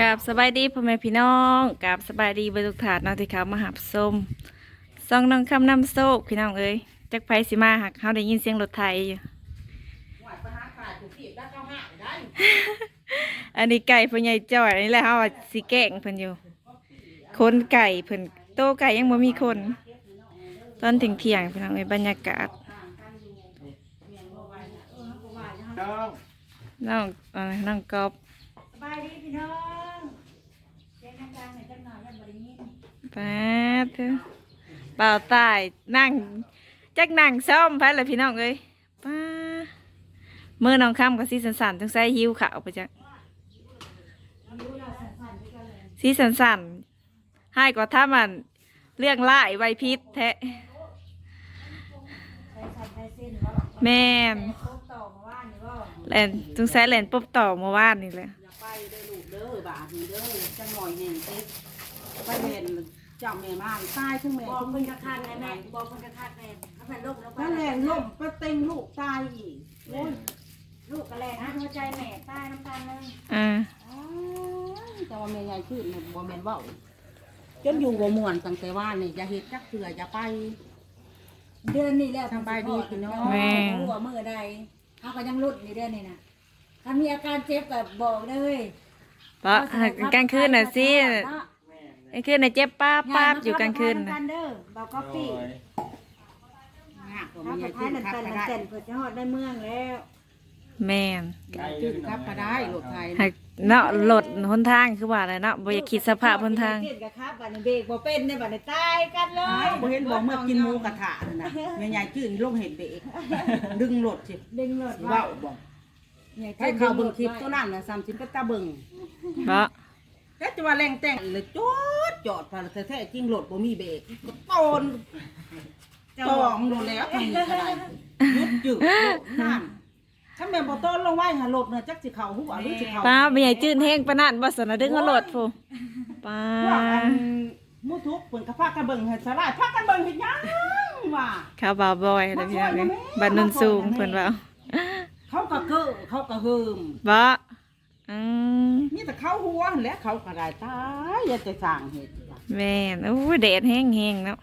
กับสบายดีพ่อแม่พี่น้องกับสบายดีเบรรทุกถาดเน้องที่เขามาหับส้มซองน้องคำนำโซกพี่น้องเอ้ยจักไผสิมาหักเขาได้ยินเสียงรถไทยอยู่อันนี้ไก่เพิ่นใหญ่จ่อยอันนี้แหละเขาว่าสิแกล้งเพิ่นอยู่คนไก่เพิ่นโตไก่ยังบ่มีคน ตอนถึงเที่ยงๆพี่น้องเอ้ยบรรยากาศน้องน้องเอ่อน้องกอบสบายดีพี่น้อง ป๊บเถอเป่าตายนั่งจักนั่งซ่อมไปเลยพี่น้องเอ้ยป้าเมื่อน้องคำกับซีสันสันต้องใส่หิวขาวไปจักซีสันสันให้ก็ถ้ามันเรื่องไล่ไวพิษแท้แม่นโคกต่อมาว่านนี่บ่แลนต้องใส่แลนปุ๊บต่อเมื่อวานนี่เลยไปเด้อลูกเด้อบาดนี้เด้อจังหน่อยแห่งติดไปเห็น เจ้าแม่ม่านตายทั้งแม่บอกทั้งเพิ่นลูกระกคันแม่แม่บอกเพิ่นกระคันแม่ถ้าแม่ลูกแล้วนั่นแหละล่มไปเต็งลูกตายอีกโอ้ยลูกกระแลนะหัวใจแม่ตายน้ำตาลเลยอ่าอ้ายแต่ว่าแม่ใหญ่ขึ้นเนี่ยบ่แม่นเว้าจนอยู่บ่ม่วนตั้งแต่ว่านี่อย่าเฮ็ดจักเทื่ออย่าไป เดือนนี้แล้วสบายดีพี่น้อง แม่ หัวมือใดเฮาก็ยังลุ้นอยู่เดือนนี้น่ะถ้ามีอาการเจ็บก็บอกเลย เพราะกลางคืนน่ะสิ กลางคืนน่ะเจ็บป้าบป้าบอยู่กลางคืนน่ะน่ะเด้อบอกก๊อปปี้ยากกว่าถ้าแม่ไปใหญ่ท้าขึ้ยนนั่นครับเต้นก็ได้นั่นเต้นเพิ่นจะฮอดได้เมืองแล้วแม่นใหญ่ขึ้นครับก็ได้ลูกไทยหักเนาะรถหนทางคือว่าอะไรเนาะบ่อยากคิดสภาพหนทางเต้นกับครับบัดนี้เบรกบ่เป็นเนี่ยบัดนี้ตายกันเลอ้าวยบ่เห็นบ่เมื่อกินหมูกระทะนั่นน่ะแม่ใหญ่ขึ้นลงเห็นเบรกดึงรถสิดึงรถเว้าบ่เนี่ยให้เขาเบิ่งคลิปตัวนั้นน่ะ30เป็นตาเบิ่งเพราะ แต่จะว่าแรงแต่งเลยจอดจอดพาแท้ๆจริงรถบ่มีเบรกก็ตอนตองโดนแล้วทางนี้ก็ได้หยุดจึกโลดนั่นถ้าแม่นบ่ต้นลงไว้หารถน่ะจักสิเข้าหัวหรือสิเข้าป้าไม่ใหญ่จื้นแห้งปานนั้นบ่สนดึงเอารถพูป้าพวกอันมูทุกเพิ่นก็พากันเบิ่งให้สลายพากันเบิ่งเฮ็ดหยังว่าข้าวบ่าวบอยแล้วพี่น้องเอ้ยบ้านโนนสูงเพิ่นว่าเขาก็เก้อเขาก็เฮิมบ่อืม มีแต่เขาหัวหั่นแหละเขาก็ได้ตายอย่าแต่สร้างเฮ็ดว่ะแม่นโอ้ยแดดแห้งๆเนาะ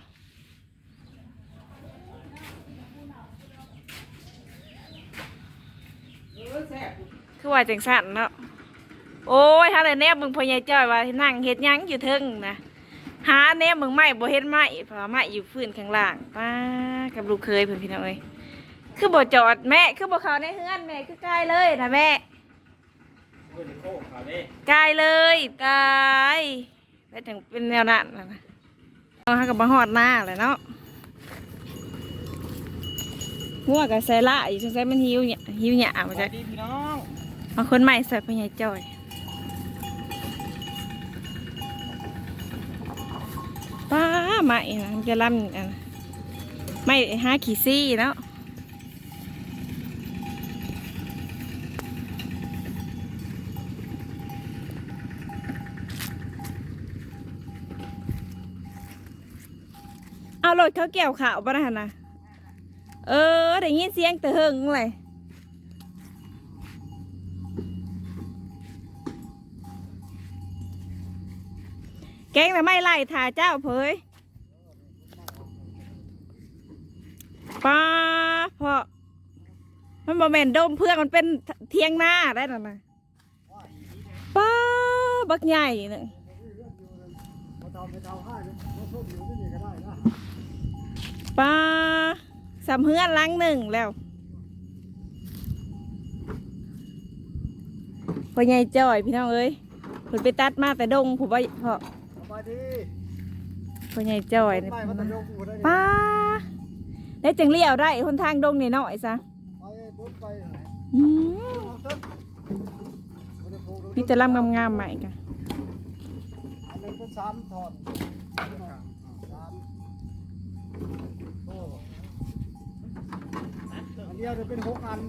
เออแซ่บคือว่าจังซั่นเนาะโอ้ยหาแต่แนบมึงพ่อใหญ่จ้อยว่านั่งเฮ็ดหยังอยู่เทิงนะหาแนบมึงไม้บ่เฮ็ดไม้เพราะว่าไม้อยู่พื้นข้างล่างป้ากับลูกเคยเพิ่นพี่น้องเอ้ยคือบ่จอดแม่คือบ่เข้าในเฮือนแม่คือใกล้เลยนะแม่ ใกล้เลยตายแล้วถึงเป็นแนวนั้นน่ะนะเอาหากับมาฮอดหน้าเลยเนาะงัวกับใส่ละอยู่จังไสมันหิวเนี่ยหิวหยามาจากดีพี่น้องมาคนใหม่ใส่พญายจ่อยป้าใหม่นะมันจะล่ำอันไม่ห้าขี่ซี่เนาะ เอารถเขาเกี่ยวข่าวปะนะนะเออได้ยินเสียงแต่เฮงเลยแกงแต่ไม่ไล่ถ่าเจ้าเพยป้าเพาะมันบอแมนดมเพื่อนมันเป็นเทียงหน้าได้น่ะนะป้าบักใหญ่เนี่ย ป้าสามเฮือนหลังหนึ่งแล้วพ่อใหญ่จ่อยพี่น้องเอ้ยผลไปตัดมาแต่ดงผมว่าเพราะสบายดีพ่อใหญ่จ่อยนี่ไปมาตะยกกูได้ป้าได้จังเลี้ยวได้คนทางดงนี่น้อยซะไปปุ๊บไปไหนอืมเอาเถอะบ่ได้ปลูกมีแต่ลำงามๆใหม่กันอันหนึงเป็นสามถอด อันเดียวจะเป็นหกอัน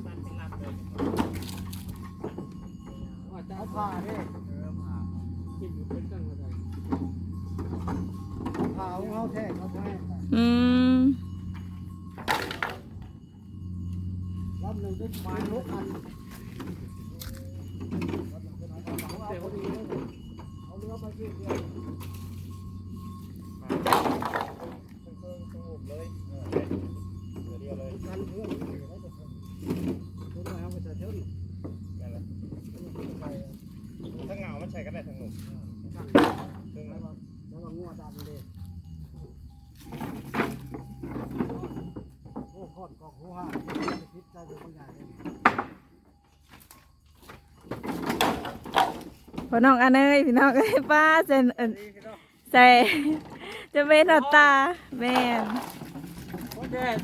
เอาผ้าดิผ้าของเขาแท้เขาแท้อืมลำหนึ่งเป็นไม้หกอันลำหนึ่งเป็นไม้หกอันพอดีเลยที่เดียว โอ้ขอนกอกหัวห้าพิษใจเป็นคนใหญ่เลยพอน้องอันเอ้ยพี่น้องเอ้ยป้าเซนเอิ้นใส่จะเป็นหน้าตาแม่นโอ้แดด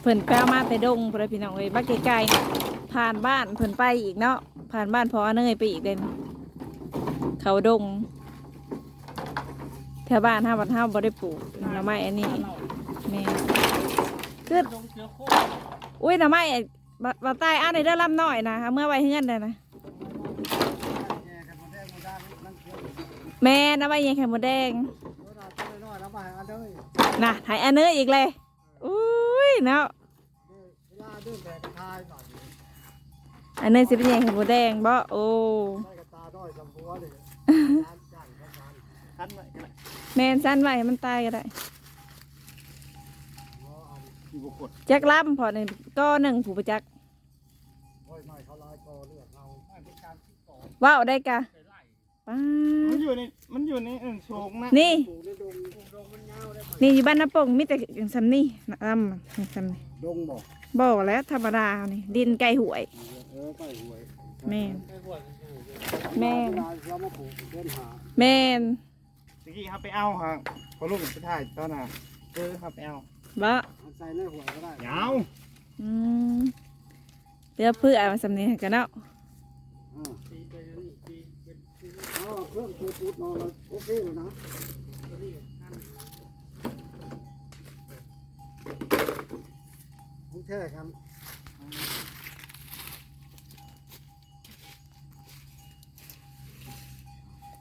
เพิ่นแป้วมาแต่ดงพุ่นล่ะพี่น้องเอ้ยบ้านไกลๆน่ะ ผ่านบ้านเพิ่นไปอีกเนาะผ่านบ้านพออันยไปอีกเด่นเขาดงแถวบ้านห้าวัดห้าบ่ได้ปลูกหน่อไม้อันนี้แม่คืออุ้ยหน่อไม้บ่บ่ใต้อ้าวได้เด้อลำหน้อยนะเอาเมื่อไว้เฮือนได้นะแง่นมาแดงมาด้านนั่งเที่ยวแม่นเอาไว้ยังไข่มดแดงรถเราตัวน้อยแล้วมาอันเด้อน่ะถ่ายอันเอ้ยอีกเลยอุ้ยเนาะ อนอันเอ้ยสิเป็นยังไข่มดแดงบ่โอ้ได้กับตาด้อยสำบัวเลยการจังการคันไว้กันเลยแม่นสั้นไว้ให้มันตายก็ได้เพราะอันอยู่บกดจักล้ำพอนี่ก็หนึ่งผู้ประจักษ์โอ้ยน้อยเขาลายคอเลือดเราเป็นการที่ก่อว้าวได้กะป้ามันอยู่ในมันอยู่ในเอิ่งโชงนะ นี่ปลูกในดงดงมันยาวได้ไหมนี่อยู่บ้านน้าปงมีแต่สำนี่ลำสำนี่ดงบอก บ่แล้วธรรมดานี่ดินไก่หวย เออใกล้หวยแม่นแม่เวลาเรามาปลูกเดินหาแม่นตะกี้เขาไปเอาครับพอลูกไปถ่ายตอนน่ะเจอเขาไปเอาบ่อันใส่ในหวยก็ได้ยาวอืมเดี๋ยวเพื่อเอาสำนี่กันเนาะอ่าเอาเครื่องปูปูดนอนแล้วโอเคเลยนะ โอเคครับ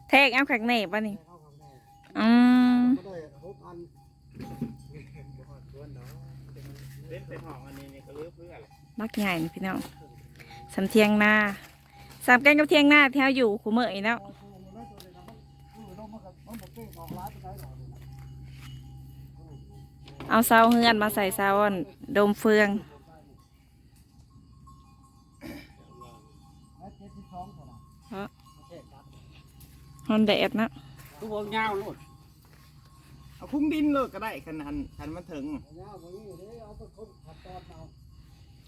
แทกเอาขักแหนบป่ะนี่เข้าข้างในอืมก็ได้หกอันเล่นเป็นหองอันนี้นี่ก็เลือกเพื่อนมักใหญ่นี่พี่น้องสำเทียงหน้าสามกันกับเทียงหน้าที่เราอยู่คู่เมื่อยเนาะพอชูมันได้ตัวเลยนะมันคือลงมากับมันบอกเก่งออกร้านไปได้หรอก เอาเสาเฮือนมาใส่เสาอันโดมเฟืองแล้วเจ็ดสิบสองเท่าไหร่ฮะโอเคครับฮอนแดดเนาะทุกวงยาวโลดเอาคุ้งดินเลยก็ได้คันคันคันมันถึงเอาเงาตรงนี้เดี๋ยวเอาไปคนขัดตอนเอา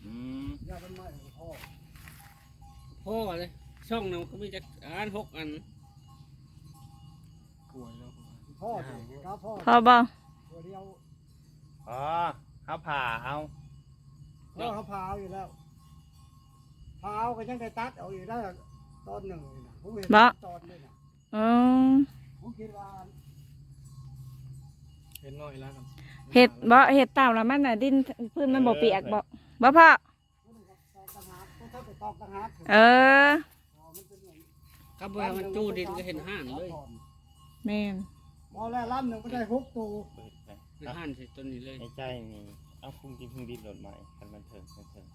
อืมยาเป็นไม้ของพ่อพ่อเลยช่องนึงก็มีจักอันหกอันพ่อสิครับพ่อ พอบ่ตัวเดียว อ๋อเขาผ่าเอาพ่อเขาพาเอาอยู่แล้วพาเอาก็ยังได้ตัดเอาอยู่ได้ตอนหนึ่งนี่นะผมเห็นตอนนี้นะอืมผมคิดว่าเห็นน้อยแล้วครับเห็ดบ่เห็ดเต่าแล้วมันน่ะดินพื้นมันบ่เปียกบ่บ่พ่อตอกต่างหากต้องเข้าไปตอกต่างหากเออมันเป็นอย่างครับเวลามันจูดินก็เห็นห่านเลย แม่น พอแล้วลำหนึ่งก็ได้หกตัว เปิดไปเห็นห่านใส่ต้นนี้เลยในใจนี่เอาคุ้งดินคุ้งดินโหลดใหม่คันมันถึงมันถึง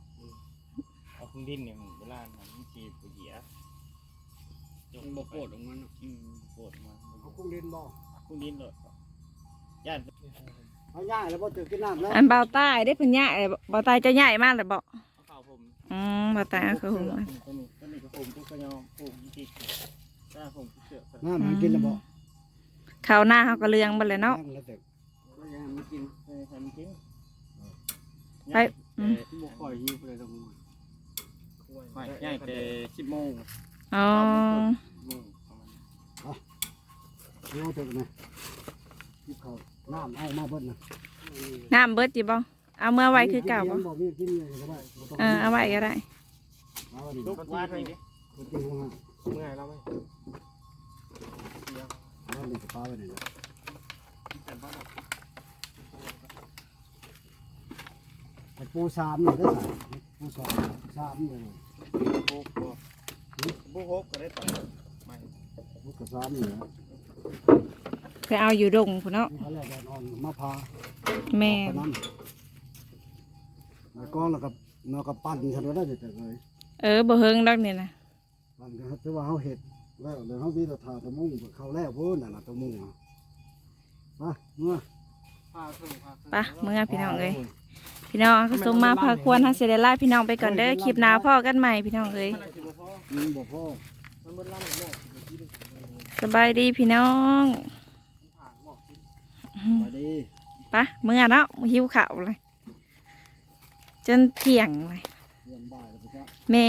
เอาคุ้งดินเนี่ยเวลามันจีบเหี้ยมันบ่โคตรออกมาเนาะอืมปวดมาเอากุ้งดินบ่คุ้งดินโหลดย่านเอาย่ายแล้วบ่ตื่นกินน้ำแล้วอันเบาใต้ได้เพิ่นใหญ่เบาใต้จะใหญ่มากเลยบ่เอาเข่าผมอืมเบาใต้ก็คือหัวตัวนี้ตัวนี้ก็ผมก็ยอมผมจริงถ้าผมเชื่อน้ำมันกินแล้วบ่ข้าวหน้าเฮาก็เลืองเบ่เลยเนาะ งแล้วแต่ไม่ยังไม่กินไม่ทำกินไปอืม บ่ค่อยหิวเลยตรงนี้ไม่ย่างแต่สิบโมงอ๋อโมงประมาณเอาเถอะนะที่เขาน้ำเอามาเบิดนะน้ำเบิดจิบ่เอาเมื่อไว้คือเก่าบ่บ่มีกินเลยก็ได้บ่ต้องเออเอาไว้ก็ได้ เอาอันนี้ลูกวาทีนี้บ่กินหัวห้าเมื่อไไม่เอาอันนี้ก็ปาไว้นี่นะไอ้ ปูสามนี่ได้ใส่ปูสองสามนี่โบกโบกโบกก็ได้ต่อไม่ปูกระสามนี่นะไปเอาอยู่ดงพุ่นเนาะนี่เขาแรกแดดอ่อนมาพาแม่ปานนั้นแล้วก็แล้วก็นอกกับปั่นฉันว่าได้แต่เลยเออบ่เฮิงดอกนี่นะปั่นก็แต่ว่าเขาเห็ดแล้วเดี๋ยวเขามีแตะทาตะมุ่งเขาแล้วพูนน่ะนะตะมุ่งอะมาเมื่อไปะเมื่อพี่น้องเอ้ย พี่น้องก็สมมาพาควรทันเสด็จล่าพี่น้องไปก่อนเด้อคลิปหน้าพ่อกันใหม่พี่น้องเอ้ยสบายดีพี่น้องมาดีปะเมื่อเนาะหิวข่าวเลยจนเที่ยงเลยเรียนบ่ายแม่